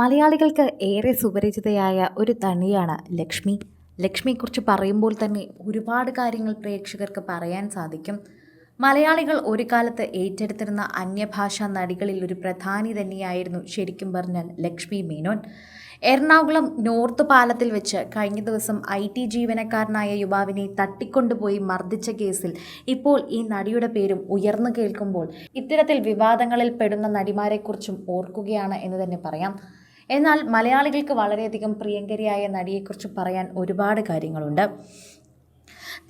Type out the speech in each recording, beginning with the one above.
മലയാളികൾക്ക് ഏറെ സുപരിചിതയായ ഒരു തണിയാണ് ലക്ഷ്മി. ലക്ഷ്മിയെക്കുറിച്ച് പറയുമ്പോൾ തന്നെ ഒരുപാട് കാര്യങ്ങൾ പ്രേക്ഷകർക്ക് പറയാൻ സാധിക്കും. മലയാളികൾ ഒരു കാലത്ത് ഏറ്റെടുത്തിരുന്ന അന്യഭാഷാ നടികളിൽ ഒരു പ്രധാനി തന്നെയായിരുന്നു ശരിക്കും പറഞ്ഞാൽ ലക്ഷ്മി മേനോൻ. എറണാകുളം നോർത്ത് പാലത്തിൽ വെച്ച് കഴിഞ്ഞ ദിവസം ഐ ടി ജീവനക്കാരനായ യുവാവിനെ തട്ടിക്കൊണ്ടുപോയി മർദ്ദിച്ച കേസിൽ ഇപ്പോൾ ഈ നടിയുടെ പേരും ഉയർന്നു കേൾക്കുമ്പോൾ ഇത്തരത്തിൽ വിവാദങ്ങളിൽ പെടുന്ന നടിമാരെക്കുറിച്ചും ഓർക്കുകയാണ് എന്ന് തന്നെ പറയാം. എന്നാൽ മലയാളികൾക്ക് വളരെയധികം പ്രിയങ്കരിയായ നടിയെക്കുറിച്ച് പറയാൻ ഒരുപാട് കാര്യങ്ങളുണ്ട്.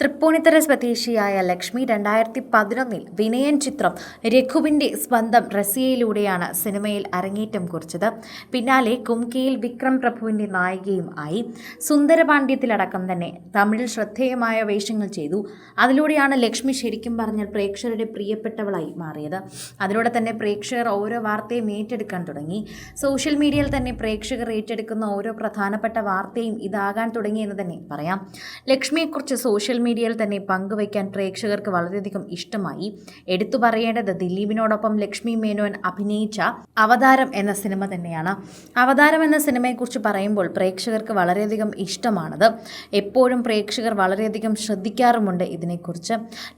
തൃപ്പൂണിത്തറ സ്വദേശിയായ ലക്ഷ്മി രണ്ടായിരത്തി പതിനൊന്നിൽ വിനയൻ ചിത്രം രഘുവിന്റെ സ്വന്തം റസിയയിലൂടെയാണ് സിനിമയിൽ അരങ്ങേറ്റം കുറിച്ചത്. പിന്നാലെ കുംകിയിൽ വിക്രം പ്രഭുവിന്റെ നായികയും ആയി. സുന്ദരപാണ്ഡ്യത്തിലടക്കം തന്നെ തമിഴിൽ ശ്രദ്ധേയമായ വേഷങ്ങൾ ചെയ്തു. അതിലൂടെയാണ് ലക്ഷ്മി ശരിക്കും പറഞ്ഞാൽ പ്രേക്ഷകരുടെ പ്രിയപ്പെട്ടവളായി മാറിയത്. അതിലൂടെ തന്നെ പ്രേക്ഷകർ ഓരോ വാർത്തയും ഏറ്റെടുക്കാൻ തുടങ്ങി. സോഷ്യൽ മീഡിയയിൽ തന്നെ പ്രേക്ഷകർ ഏറ്റെടുക്കുന്ന ഓരോ പ്രധാനപ്പെട്ട വാർത്തയും ഇതാകാൻ തുടങ്ങിയെന്ന് തന്നെ പറയാം. ലക്ഷ്മിയെക്കുറിച്ച് സോഷ്യൽ മീഡിയയിൽ തന്നെ പങ്കുവയ്ക്കാൻ പ്രേക്ഷകർക്ക് വളരെയധികം ഇഷ്ടമായി. എടുത്തു പറയേണ്ടത് ദിലീപിനോടൊപ്പം ലക്ഷ്മി മേനോൻ അഭിനയിച്ച അവതാരം എന്ന സിനിമ തന്നെയാണ്. അവതാരം എന്ന സിനിമയെക്കുറിച്ച് പറയുമ്പോൾ പ്രേക്ഷകർക്ക് വളരെയധികം ഇഷ്ടമാണത്. എപ്പോഴും പ്രേക്ഷകർ വളരെയധികം ശ്രദ്ധിക്കാറുമുണ്ട് ഇതിനെക്കുറിച്ച്.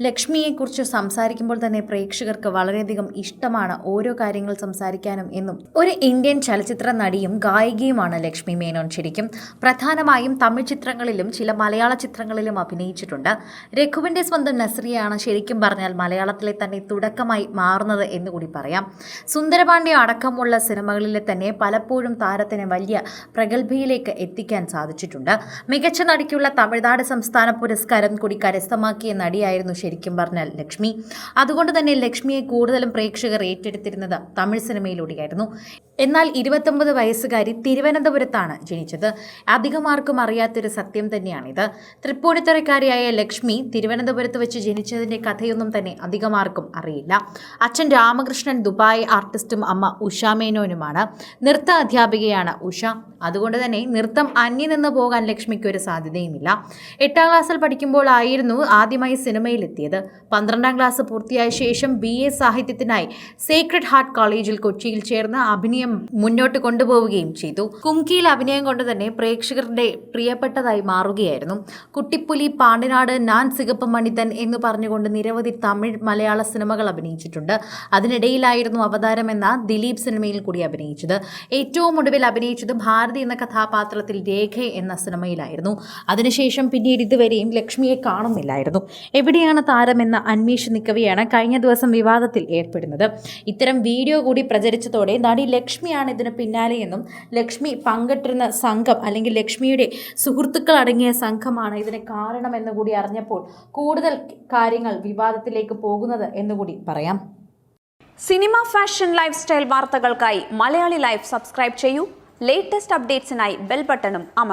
ലക്ഷ്മിയെക്കുറിച്ച് സംസാരിക്കുമ്പോൾ തന്നെ പ്രേക്ഷകർക്ക് വളരെയധികം ഇഷ്ടമാണ് ഓരോ കാര്യങ്ങൾ സംസാരിക്കാനും എന്നും. ഒരു ഇന്ത്യൻ ചലച്ചിത്ര നടിയും ഗായികയുമാണ് ലക്ഷ്മി മേനോൻ ശരിക്കും. പ്രധാനമായും തമിഴ് ചിത്രങ്ങളിലും ചില മലയാള ചിത്രങ്ങളിലും അഭിനയിച്ചിട്ടുണ്ട്. രഘുവിന്റെ സ്വന്തം നസ്രിയാണ് ശരിക്കും പറഞ്ഞാൽ മലയാളത്തിലെ തന്നെ തുടക്കമായി മാറുന്നത് എന്ന് കൂടി പറയാം. സുന്ദരപാണ്ഡ്യ അടക്കമുള്ള സിനിമകളിലെ തന്നെ പലപ്പോഴും താരത്തിന് വലിയ പ്രഗത്ഭയിലേക്ക് എത്തിക്കാൻ സാധിച്ചിട്ടുണ്ട്. മികച്ച നടിക്കുള്ള തമിഴ്നാട് സംസ്ഥാന പുരസ്കാരം കൂടി കരസ്ഥമാക്കിയ നടിയായിരുന്നു ശരിക്കും പറഞ്ഞാൽ ലക്ഷ്മി. അതുകൊണ്ട് തന്നെ ലക്ഷ്മിയെ കൂടുതലും പ്രേക്ഷകർ ഏറ്റെടുത്തിരുന്നത് തമിഴ് സിനിമയിലൂടെയായിരുന്നു. എന്നാൽ ഇരുപത്തൊമ്പത് വയസ്സുകാരി തിരുവനന്തപുരത്താണ് ജനിച്ചത്. അധികം ആർക്കും അറിയാത്തൊരു സത്യം തന്നെയാണിത്. തൃപ്പൂണിത്തറക്കാരിയായ ലക്ഷ്മി തിരുവനന്തപുരത്ത് വെച്ച് ജനിച്ചതിന്റെ കഥയൊന്നും തന്നെ അധികം ആർക്കും അറിയില്ല. അച്ഛൻ രാമകൃഷ്ണൻ ദുബായ് ആർട്ടിസ്റ്റും അമ്മ ഉഷാമേനോനുമാണ് നൃത്ത അധ്യാപികയാണ് ഉഷ. അതുകൊണ്ട് തന്നെ നൃത്തം അന്യം നിന്ന് പോകാൻ ലക്ഷ്മിക്ക് ഒരു സാധ്യതയുമില്ല. എട്ടാം ക്ലാസ്സിൽ പഠിക്കുമ്പോഴായിരുന്നു ആദ്യമായി സിനിമയിലെത്തിയത്. പന്ത്രണ്ടാം ക്ലാസ് പൂർത്തിയായ ശേഷം ബി എ സാഹിത്യത്തിനായി സേക്രഡ് ഹാർട്ട് കോളേജിൽ കൊച്ചിയിൽ ചേർന്ന് അഭിനയം മുന്നോട്ട് കൊണ്ടുപോവുകയും ചെയ്തു. കുംകിയിൽ അഭിനയം കൊണ്ട് തന്നെ പ്രേക്ഷകരുടെ പ്രിയപ്പെട്ടതായി മാറുകയായിരുന്നു. കുട്ടിപ്പുലി പാണ്ടിനാട് നാൻ സിഗപ്പ് മണിതൻ എന്ന് പറഞ്ഞുകൊണ്ട് നിരവധി തമിഴ് മലയാള സിനിമകൾ അഭിനയിച്ചിട്ടുണ്ട്. അതിനിടയിലായിരുന്നു അവതാരം എന്ന ദിലീപ് സിനിമയിൽ കൂടി അഭിനയിച്ചത്. ഏറ്റവും ഒടുവിൽ അഭിനയിച്ചത് ഭാരതി എന്ന കഥാപാത്രത്തിൽ രേഖ എന്ന സിനിമയിലായിരുന്നു. അതിനുശേഷം പിന്നീട് ഇതുവരെയും ലക്ഷ്മിയെ കാണുന്നില്ലായിരുന്നു. എവിടെയാണ് താരമെന്ന അന്വേഷിച്ച് നിൽക്കവെയാണ് കഴിഞ്ഞ ദിവസം വിവാദത്തിൽ ഏർപ്പെടുന്നത്. ഇത്തരം വീഡിയോ കൂടി പ്രചരിച്ചതോടെ നടി ലക്ഷ്മിയാണ് ഇതിന് പിന്നാലെയെന്നും ലക്ഷ്മി പങ്കിട്ടിരുന്ന സംഘം അല്ലെങ്കിൽ ലക്ഷ്മിയുടെ സുഹൃത്തുക്കൾ അടങ്ങിയ സംഘമാണ് ഇതിന് കാരണമെന്ന് കൂടി അറിഞ്ഞപ്പോൾ കൂടുതൽ കാര്യങ്ങൾ വിവാദത്തിലേക്ക് പോകുന്നത് എന്നുകൂടി പറയാം. സിനിമ ഫാഷൻ ലൈഫ് സ്റ്റൈൽ വാർത്തകൾക്കായി മലയാളി ലൈഫ് സബ്സ്ക്രൈബ് ചെയ്യൂ. ലേറ്റസ്റ്റ് അപ്ഡേറ്റ്സിനായി ബെൽ ബട്ടണും അമർ